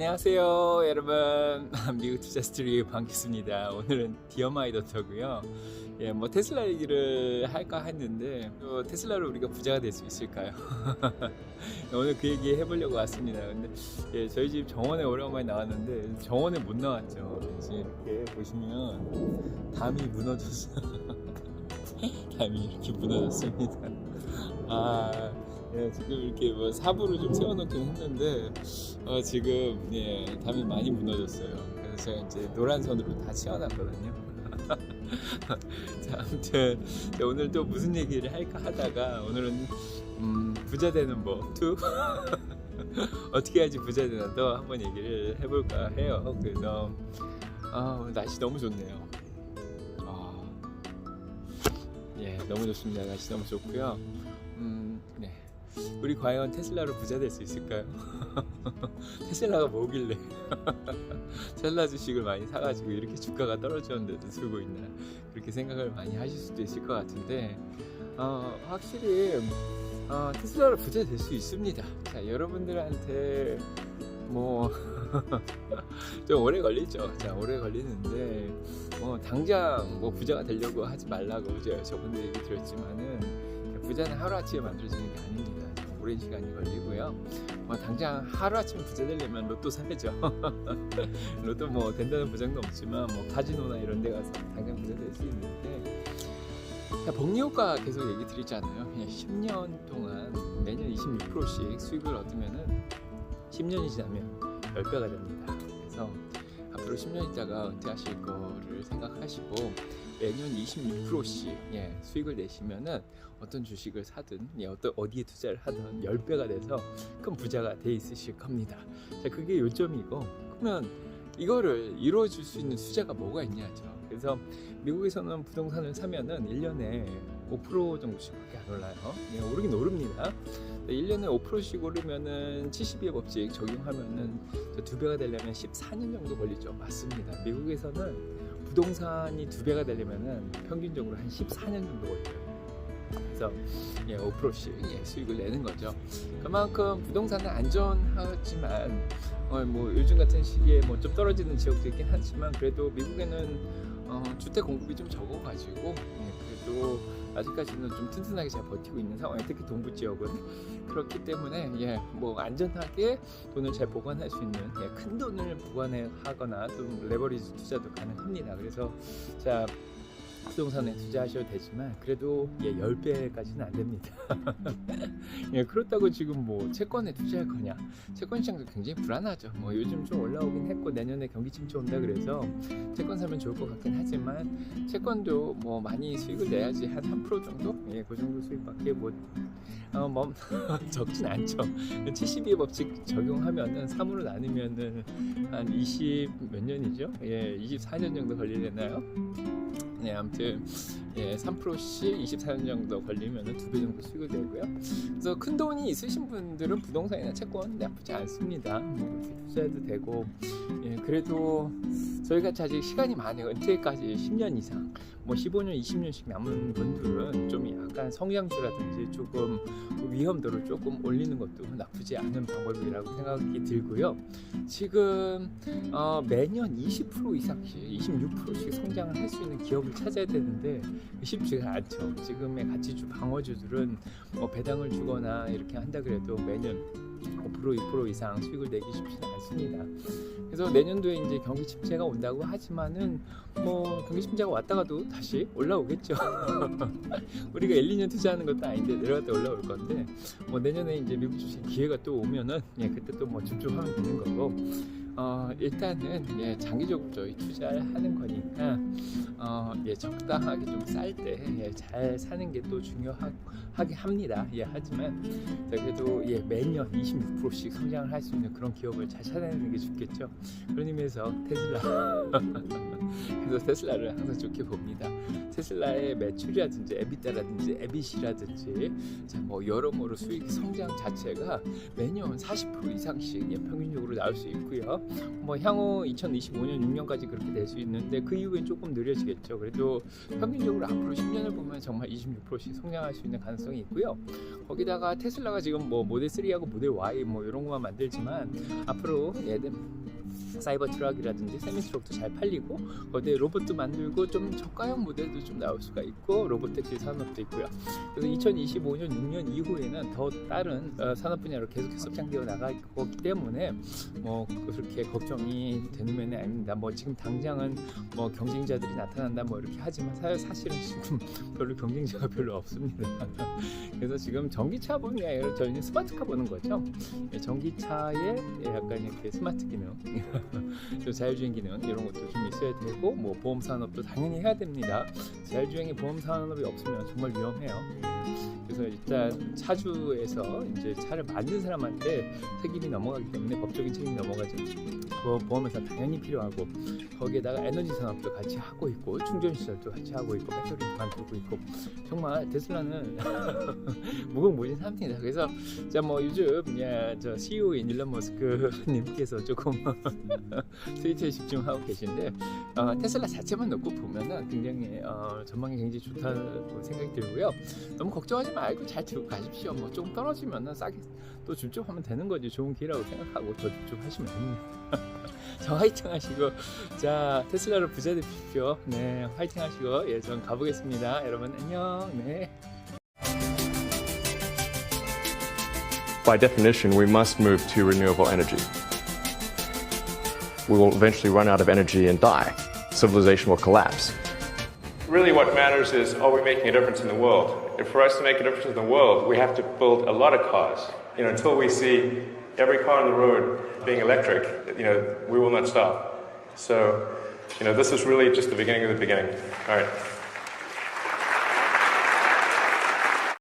안녕하세요 여러분. 미국 투자 스토리 반갑습니다. 오늘은 디어마이 더터고요. 예, 뭐 테슬라 얘기를 할까 했는데 또 테슬라로 우리가 부자가 될 수 있을까요? 오늘 그 얘기 해보려고 왔습니다. 근데 예, 저희 집 정원에 오랜만에 나왔는데 정원에 못 나왔죠. 지금 이렇게 보시면 담이 무너졌어요. 담이 이렇게 무너졌습니다. 아 예, 지금 이렇게 뭐 사부를 좀 세워놓긴 했는데 어, 지금 예, 담이 많이 무너졌어요. 그래서 제가 이제 노란 선으로 다 채워놨거든요. 자, 아무튼 자, 오늘 또 무슨 얘기를 할까 하다가 오늘은 음, 부자 되는 법 2. 어떻게 해야지 부자 되나 또 한번 얘기를 해볼까 해요. 그래서 아, 오늘 날씨 너무 좋네요. 아, 예, 너무 좋습니다. 날씨 너무 좋고요. 음, 네. 우리 과연 테슬라로 부자 될 수 있을까요? 테슬라가 뭐길래 테슬라 주식을 많이 사가지고 이렇게 주가가 떨어졌는데도 들고 있나 그렇게 생각을 많이 하실 수도 있을 것 같은데 어, 확실히 어, 테슬라로 부자 될 수 있습니다. 자 여러분들한테 뭐 좀 오래 걸리죠. 자 오래 걸리는데 뭐 당장 뭐 부자가 되려고 하지 말라고 제가 저번에 얘기 드렸지만은 부자는 하루 아침에 만들어지는 게 아닙니다. 좀 오랜 시간이 걸리고요. 뭐 당장 하루 아침에 부자 되려면 로또 사야죠. 로또 뭐 된다는 보장도 없지만 뭐 카지노나 이런 데 가서 당장 부자 될 수 있는데 자, 복리효과 계속 얘기 드리잖아요. 그냥 10년 동안 매년 26%씩 수익을 얻으면은 10년이 지나면 10배가 됩니다. 그래서 앞으로 10년 있다가 은퇴하실 거를 생각하시고 매년 26%씩 예, 수익을 내시면은 어떤 주식을 사든 예, 어떤 어디에 투자를 하든 10배가 돼서 큰 부자가 돼 있으실 겁니다. 자, 그게 요점이고 그러면 이거를 이루어줄 수 있는 투자가 뭐가 있냐죠. 그래서 미국에서는 부동산을 사면은 1년에 5% 정도씩밖에 안 올라요. 예, 오르긴 오릅니다. 1년에 5%씩 오르면은 72의 법칙 적용하면은 두 배가 되려면 14년 정도 걸리죠. 맞습니다. 미국에서는 부동산이 두 배가 되려면은 평균적으로 한 14년 정도 걸려요. 그래서 예, 5%씩 예, 수익을 내는 거죠. 그만큼 부동산은 안전하지만 어, 뭐 요즘 같은 시기에 뭐 좀 떨어지는 지역도 있긴 하지만 그래도 미국에는 어, 주택 공급이 좀 적어가지고 예, 그래도 아직까지는 좀 튼튼하게 잘 버티고 있는 상황이 특히 동부 지역은 그렇기 때문에 예, 뭐 안전하게 돈을 잘 보관할 수 있는 예, 큰 돈을 보관해 하거나 좀 레버리지 투자도 가능합니다. 그래서 자 부동산에 투자하셔도 되지만 그래도 예, 10배까지는 안 됩니다. 예, 그렇다고 지금 뭐 채권에 투자할 거냐? 채권 시장도 굉장히 불안하죠. 뭐 요즘 좀 올라오긴 했고 내년에 경기 침체 온다 그래서 채권 사면 좋을 것 같긴 하지만 채권도 뭐 많이 수익을 내야지 한 3% 정도? 예, 그 정도 수익밖에 못 어, 뭐 적진 않죠. 72의 법칙 적용하면은 3으로 나누면은 한 20 몇 년이죠? 예, 24년 정도 걸리려나요? 네, 아무튼 예, 3%씩 24년 정도 걸리면 두 배 정도 수익을 내고요. 그래서 큰 돈이 있으신 분들은 부동산이나 채권 나쁘지 않습니다. 뭐 투자해도 되고, 예, 그래도 저희가 아직 시간이 많아요. 은퇴까지 10년 이상, 뭐 15년, 20년씩 남은 분들은 좀 약간 성장주라든지 조금 위험도를 조금 올리는 것도 나쁘지 않은 방법이라고 생각이 들고요. 지금 어, 매년 20% 이상씩, 26%씩 성장을 할 수 있는 기업을 찾아야 되는데 쉽지가 않죠. 지금의 가치주 방어주들은 뭐 배당을 주거나 이렇게 한다 그래도 매년 5% 2% 이상 수익을 내기 쉽지는 않습니다. 그래서 내년도에 이제 경기 침체가 온다고 하지만은 뭐 경기 침체가 왔다가도 다시 올라오겠죠. 우리가 1, 2년 투자하는 것도 아닌데 내려갔다 올라올 건데 뭐 내년에 이제 미국 주식 기회가 또 오면은 예 그때 또 뭐 집중하면 되는 거고 어 일단은 예 장기적으로 저희 투자를 하는 거니까 어, 예, 적당하게 좀 쌀 때잘 사는 게 또 중요하게 합니다. 예, 하지만 자, 그래도 예, 매년 26%씩 성장을 할 수 있는 그런 기업을 잘 찾아내는 게 좋겠죠. 그런 의미에서 테슬라. 그래서 테슬라를 항상 좋게 봅니다. 테슬라의 매출이라든지 에비타라든지 에비시라든지 자, 뭐 여러모로 수익 성장 자체가 매년 40% 이상씩 예, 평균적으로 나올 수 있고요. 뭐 향후 2025년 6년까지 그렇게 될 수 있는데 그 이후엔 조금 느려지겠죠. 그래도 평균적으로 앞으로 10년을 보면 정말 26%씩 성장할 수 있는 가능성이 있고요. 거기다가 테슬라가 지금 뭐 모델 3하고 모델 Y 뭐 이런 것만 만들지만 앞으로 얘들 사이버 트럭이라든지 세미 트럭도 잘 팔리고 거기에 로봇도 만들고 좀 저가형 모델도 좀 나올 수가 있고 로봇 택시 산업도 있고요. 그래서 2025년 6년 이후에는 더 다른 어, 산업 분야로 계속해서 확장되어 나갈 거기 때문에 뭐 그렇게 걱정이 되는 면이 아닙니다. 뭐 지금 당장은 뭐 경쟁자들이 나타난다 뭐 이렇게 하지만 사- 사실은 지금 별로 경쟁자가 별로 없습니다. 그래서 지금 전기차 아니라 저희는 스마트카 보는 거죠. 예, 전기차에 예, 약간 이렇게 스마트 기능, 또 자율주행 기능 이런 것도 좀 있어야 되고 뭐 보험 산업도 당연히 해야 됩니다. 자율주행의 보험 산업이 없으면 정말 위험해요. 그래서 일단 차주에서 이제 차를 만든 사람한테 책임이 넘어가기 때문에 법적인 책임이 넘어가죠. 뭐 보험회사 당연히 필요하고 거기에다가 에너지 산업도 같이 하고 있고 충전 시설도 같이 하고 있고 배터리도 만들고 있고 정말 테슬라는 무궁무진합니다. 그래서 자뭐 요즘 야, 저 CEO인 일론 머스크 님께서 조금 트위터에 집중하고 계신데 어, 테슬라 자체만 놓고 보면은 굉장히 어, 전망이 굉장히 좋다고 생각이 들고요. 너무 걱정하지 말고 잘 들고 가십시오. 뭐 조금 떨어지면은 싸게 또 집중하면 되는 거지. 좋은 기회라고 생각하고 더 집중하시면 됩니다. 자 화이팅 하시고 자 테슬라로 부자 되십시오. 네 화이팅 하시고 예 전 가보겠습니다. 여러분 안녕. 네. By definition, we must move to renewable energy. We will eventually run out of energy and die. Civilization will collapse. Really, what matters is are we making a difference in the world? And for us to make a difference in the world, we have to build a lot of cars. You know, until we see every car on the road being electric, you know, we will not stop. So, you know, this is really just the beginning of the beginning. All right.